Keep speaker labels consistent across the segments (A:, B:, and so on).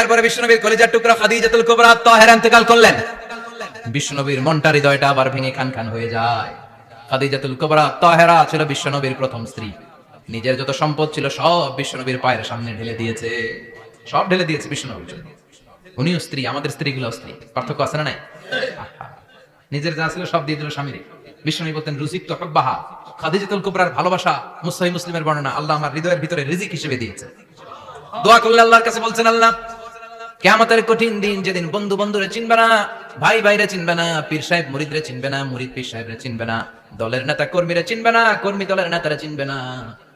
A: এরপরে বিশ্বনবীর কলিজার টুকরা খাদিজাতুল কুবরা তাহেরা ইন্তেকাল করলেন। বিশ্বনবীর মনটা হৃদয়টা আবার ভেঙে খান খান হয়ে যায়। খাদিজাতুল কুবরা তাহেরা ছিল বিশ্বনবীর প্রথম স্ত্রী। নিজের যত সম্পদ ছিল সব বিশ্বনবীর পায়ের সামনে ঢেলে দিয়েছে। সব ঢেলে দিয়েছে বিশ্বনবীর জন্য। উনিও স্ত্রী, আমাদের স্ত্রীগুলো স্ত্রী। পার্থক্য আছে না নাই? নিজের যা ছিল সব দিয়ে দিল স্বামীরে। বিশ্বনবী বলতেন, রুজিক তো হব্বাহা। খাদিজাতুল কুবরার ভালোবাসা মুসাহি মুসলিমের বর্ণনা আল্লাহ আমার হৃদয়ের ভিতরে রিজিক হিসেবে দিয়েছে। দোয়া করলে আল্লাহর কাছে বলছেন, আল্লাহ কেমতের কঠিন দিন, যেদিন বন্ধু বন্ধুরে চিনবে না, ভাই ভাইরে চিনবে না, পীর সাহেব মুরিদরে চিনবে না, মুরিদ পীর সাহেবরে চিনবে না, দলের নেতা কর্মীরা চিনবে না, কর্মী দলের নেতারা চিনবে না।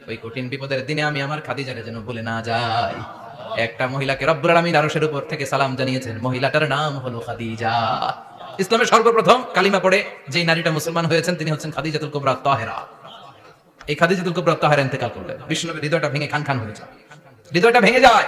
A: ওই কঠিন বিপদের দিনে আমি আমার খাদিজারে যেন বলে না যাই। একটা মহিলাকে রব্বুল আলামিন আরশের উপর থেকে সালাম জানিয়েছেন। মহিলাটার নাম হলো খাদিজা। ইসলামের সর্বপ্রথম কালিমা পড়ে যে নারীটা মুসলমান হয়েছেন, তিনি হচ্ছেন খাদিজাতুল কুবরা তাহেরা। এই খাদিজাতুল কুবরা তাহেরা ইন্তেকাল করলেন। বিষ্ণুনবীর হৃদয়টা ভেঙে খান খান হয়ে যায়। হৃদয়টা ভেঙে যায়।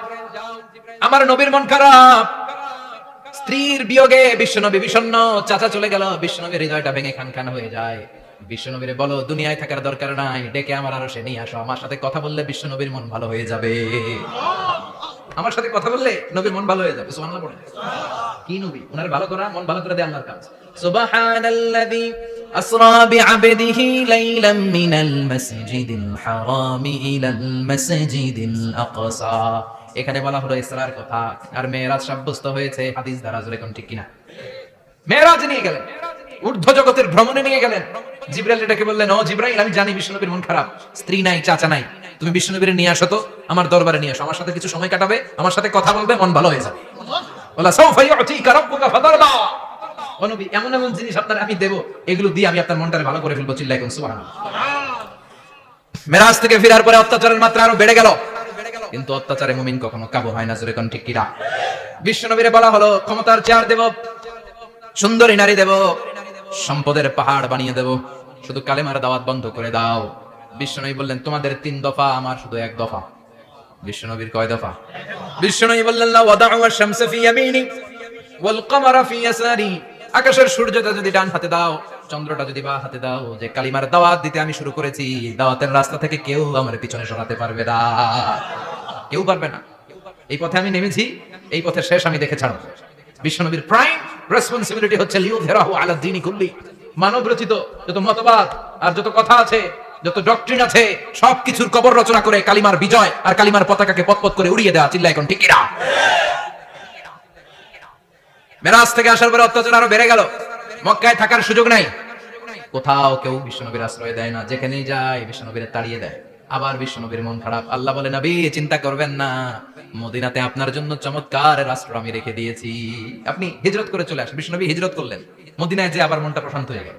A: আমার নবীর মন খারাপ। স্ত্রীর বিয়োগে বিশ্বনবী বিষণ্ণ চাচা চলে গেল, বিশ্বনবীর হৃদয়টা ভেঙে খান খান হয়ে যায়। বিশ্বনবীরে বলো, দুনিয়ায় থাকার দরকার নাই, ডেকে আমার আরও সে নিয়ে আসো, আমার সাথে কথা বললে বিশ্বনবীর মন ভালো হয়ে যাবে। আমার সাথে কথা বললে নবীর মন ভালো হয়ে যাবে, সুবহানাল্লাহ বলেন। কি নবী? ওনার ভালো করা, মন ভালো করে দেয় আল্লাহর কাজ। সুবহানাল্লাযী আসরা বিআবদিহি লাইলাম মিনাল মাসজিদিল হারাম ইলাল মাসজিদিল আকসা। এখানে বলা হলো ইসরার কথা। আর মেয়েরাজ সাব্যস্ত হয়েছে হাদিস দ্বারা জোরে কোন ঠিক কিনা? মেয়েরাজ নিয়ে গেলেন। ঊর্ধ্ব জগতের ভ্রমণে নিয়ে গেলেন। জিব্রাইল এটাকে বললেন, ও জিব্রাইল, আমি জানি বিষ্ণুনবীর মন খারাপ। স্ত্রী নাই, চাচা নাই। তুমি বিষ্ণুনবীর নিয়ে আসো তো, আমার দরবারে নিয়ে আসো। আমার সাথে কিছু সময় কাটাবে, আমার সাথে কথা বলবে, মন ভালো হয়ে যাবে। বলা সাউফা ইউতিকা রাব্বুকা ফাদারবা ও নবী, এমন এমন জিনিস আপনার আমি দেব, এগুলো দিয়ে আমি আপনার মনটারে ভালো করে ফেলব চিল্লাই কোন সুবহানাল্লাহ। মেরাজ থেকে ফেরার পরে অত্যাচারের মাত্রা আরও বেড়ে গেল। কিন্তু অত্যাচারে মুমিন কখনো কাবু হয় না, জোরে কোন ঠিক কিনা? বিশ্বনবীরে বলা হলো, ক্ষমতার চেয়ার দেব, সুন্দরী নারী দেব, সম্পদের পাহাড় বানিয়ে দেব, শুধু কালেমার দাওয়াত বন্ধ করে দাও। বিশ্বনবী বললেন, তোমাদের তিন দফা, আমার শুধু এক দফা। বিশ্বনবীর কয় দফা? বিশ্বনবী বললেন, লা ওয়াদাউ আশ-শামসা ফি ইয়ামিনি ওয়াল কামারা ফি ইয়াসারি। আকাশের সূর্যটা যদি ডান হাতে দাও, চন্দ্রটা যদি বা হাতে দাও, যে কালিমার দাওয়াত দিতে আমি শুরু করেছি, দাওয়াতের রাস্তা থেকে কেউ আমার পিছনে সরাতে পারবে না। কেউ পারবে না। এই পথে আমি নেমেছি, এই পথের শেষ আমি দেখে ছাড়ব। বিশ্বনবীর প্রাইম রেসপন্সিবিলিটি হচ্ছে লিউ ধেরাহু আলা দিনি কুল্লি। মানব রচিত যত মতবাদ আর যত কথা আছে, যত ডক্ট্রিন আছে, সবকিছুর কবর রচনা করে কালিমার বিজয় আর কালিমার পতাকাকে পথপথ করে উড়িয়ে দেওয়া চিল্লা এখন ঠিকিরা? মেরাজ থেকে আসার পরে অত্যাচার আরও বেড়ে গেল। মক্কায় থাকার সুযোগ নাই। কোথাও কেউ বিশ্বনবীর আশ্রয় দেয় না। যেখানেই যায়, বিশ্বনবীর তাড়িয়ে দেয়। আবার বিশ্বনবীর মন খারাপ। আল্লাহ বলে, নবী, চিন্তা করবেন না। মদিনাতে আপনার জন্য চমৎকার রাষ্ট্র আমি রেখে দিয়েছি। আপনি হিজরত করে চলে আসেন। বিশ্বনবী হিজরত করলেন। মদিনায় যে আবার মনটা প্রশান্ত হয়ে গেল।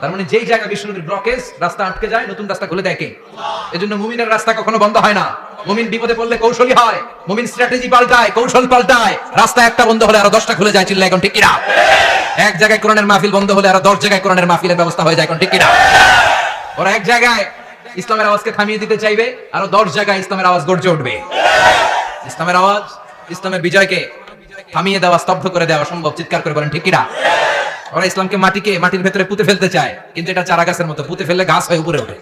A: তার মানে যেই জায়গা ব্লকেজ রাস্তা আটকে যায়, নতুন রাস্তা খুলে দেয় কে? মুমিনের রাস্তা কখনো বন্ধ হয় না। মুমিন বিপদে পড়লে কৌশলী হয়। মুমিন স্ট্র্যাটেজি পাল্টায়, কৌশল পাল্টায়। রাস্তা একটা বন্ধ হলে আরও দশটা খুলে যায় চিল্লা এখন ঠিক কিনা? এক জায়গায় কোরআনের মাহফিল বন্ধ হলে আরও দশ জায়গায় কোরআনের মাহফিলের ব্যবস্থা হয়ে যায় এখন ঠিক কিনা? ওরা এক জায়গায় ইসলামের আওয়াজকে থামিয়ে দিতে চাইবে, আরও দশ জায়গায় ইসলামের আওয়াজ গর্জে উঠবে। ইসলামের আওয়াজ, ইসলামের বিজয়কে থামিয়ে দেওয়া, স্তব্ধ করে দেওয়া সম্ভব চিৎকার করে বলেন, ঠিক কিনা ওরা ইসলামকে মাটিকে, মাটির ভেতরে পুঁতে ফেলতে চায়, কিন্তু এটা চারা গাছের মতো, পুঁতে ফেললে গাছ হয়ে উপরে ওঠে।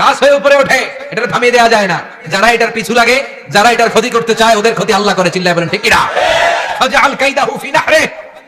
A: গাছ হয়ে উপরে ওঠে এটা থামিয়ে দেওয়া যায় না। যারা এটার পিছু লাগে, যারা এটার ক্ষতি করতে চায়, ওদের ক্ষতি আল্লাহ করে, চিল্লায় বলেন, ঠিক কিনা ফাজআল কাইদাহু ফি নাহরে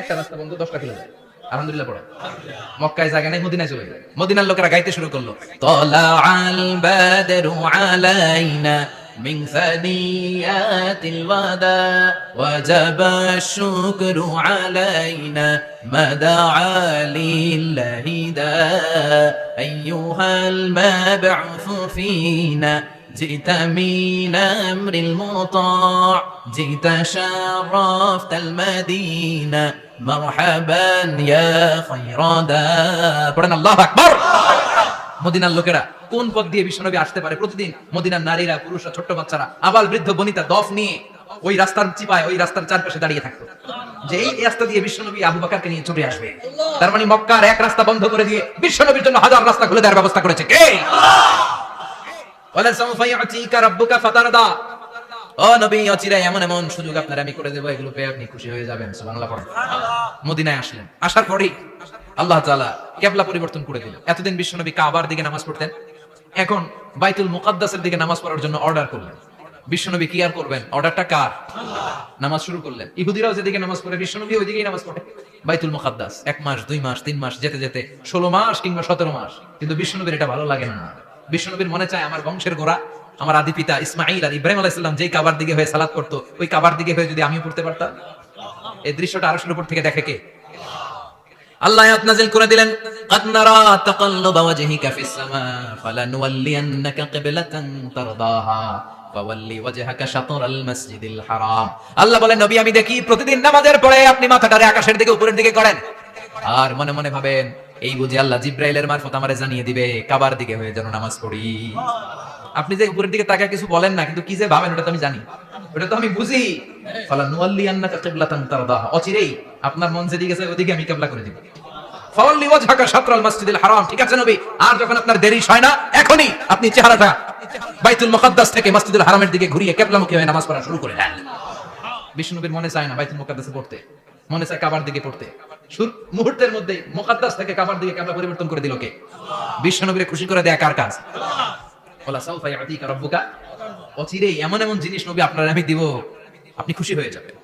A: একটা রাস্তা বন্ধ দশটা কিলো যায় আলহামদুলিল্লাহ পড়ে মক্কায় জায়গা নাই মদিনায় চলে গেল মদিনার লোকেরা গাইতে শুরু করলো তলা আল বাদরু আলাইনা من ثنيات الوداع وجب الشكر علينا ما دعا لله داء أيها المبعوث فينا جئت من أمر المطاع جئت شرفت المدينة مرحبا يا خير داء পড়েন আল্লাহ আকবার মদিনার লোকেরা কোন পথ দিয়ে বিশ্বনবী আসতে পারে প্রতিদিন মদিনার নারীরা পুরুষরা ছোট্ট বাচ্চারা আবাল বৃদ্ধ বনিতা দফ নিয়ে ওই রাস্তার চিপায় ওই রাস্তার চারপাশে দাঁড়িয়ে থাকতো যে এই রাস্তা দিয়ে বিশ্বনবী আবু বাকারকে নিয়ে ছুটে আসবে তার মানে মক্কার এক রাস্তা বন্ধ করে দিয়ে বিশ্বনবীর জন্য হাজার রাস্তা খুলে দেওয়ার ব্যবস্থা করেছে কে পরিবর্তন করে এতদিন কাবার দিকে নামাজ পড়তেন, এখন বাইতুল মুকাদ্দাসের দিকে নামাজ পড়ার জন্য অর্ডার করলেন। কি আর করবেন? অর্ডারটা কার? নামাজ শুরু করলেন। ইহুদিরাও যেদিকে নামাজ পড়ে বিশ্বনবী ওইদিকেই নামাজ পড়ে। বাইতুল মুকাদ্দাস, এক মাস, দুই মাস, তিন মাস, যেতে যেতে ষোলো মাস কিংবা সতেরো মাস। কিন্তু বিশ্বনবীর এটা ভালো লাগে না। বিশ্বনবীর মনে চায় আমার বংশের গোড়া আমার আদি পিতা ইসমাইল আর ইব্রাহিম আলাইসাল্লাম যেই কাবার দিকে হয়ে সালাত করতো ওই কাবার দিকে হয়ে যদি আমিও পড়তে পারতাম এই দৃশ্যটা আরশের উপর থেকে দেখে কে আল্লাহ আয়াত নাযিল করে দিলেন قد نرى تقلب وجهك في السماء فلنولينك قبلة ترضاها فولي وجهك شطر المسجد الحرام আল্লাহ বলেন নবী আমি দেখি প্রতিদিন নামাজের পরে আপনি মাথাটারে আকাশের দিকে উপরের দিকে করেন আর মনে মনে ভাবেন এই বুঝি আল্লাহ জিব্রাইলের মারফত আমারে জানিয়ে দিবে, কাবার দিকে হয়ে যেন নামাজ পড়ি। আপনি যে উপরের দিকে তাকায় কিছু বলেন না, কিন্তু কি যে ভাবেন ওটা তো আমি জানি। ওটা তো আমি বুঝি। ফালা নুয়াল্লি আন্নাকা কিবলাতান তারদাহা। অচিরেই আপনার মন যেদিকে গেছে ওদিকে আমি কিবলা করে দিব। ফাওয়াল্লি ওয়াজহাকা শাতরাল মাসজিদিল হারাম। ঠিক আছে নবী? আর যখন আপনার দেরি হয় না এখনি আপনি চেহারাটা বাইতুল মুকাদ্দাস থেকে মসজিদুল হারামের দিকে ঘুরিয়ে কিবলামুখী হয়ে নামাজ পড়া শুরু করে দেন। বিষ্ণুনবীর মনে চায় না বাইতুল মুকাদ্দাসে পড়তে। মনে চায় কাবার দিকে পড়তে। মুহূর্তের মধ্যে মোকাদ্দাস থেকে কাবার দিকে কিবলা পরিবর্তন করে দিল কে? বিষ্ণুনবীরে খুশি করে দেয়া কার কাজ? ওলা সাউফাই আতিকা রব্বুকা। অচিরেই এমন এমন জিনিস নবী আপনার আমি দিব, আপনি খুশি হয়ে যাবেন।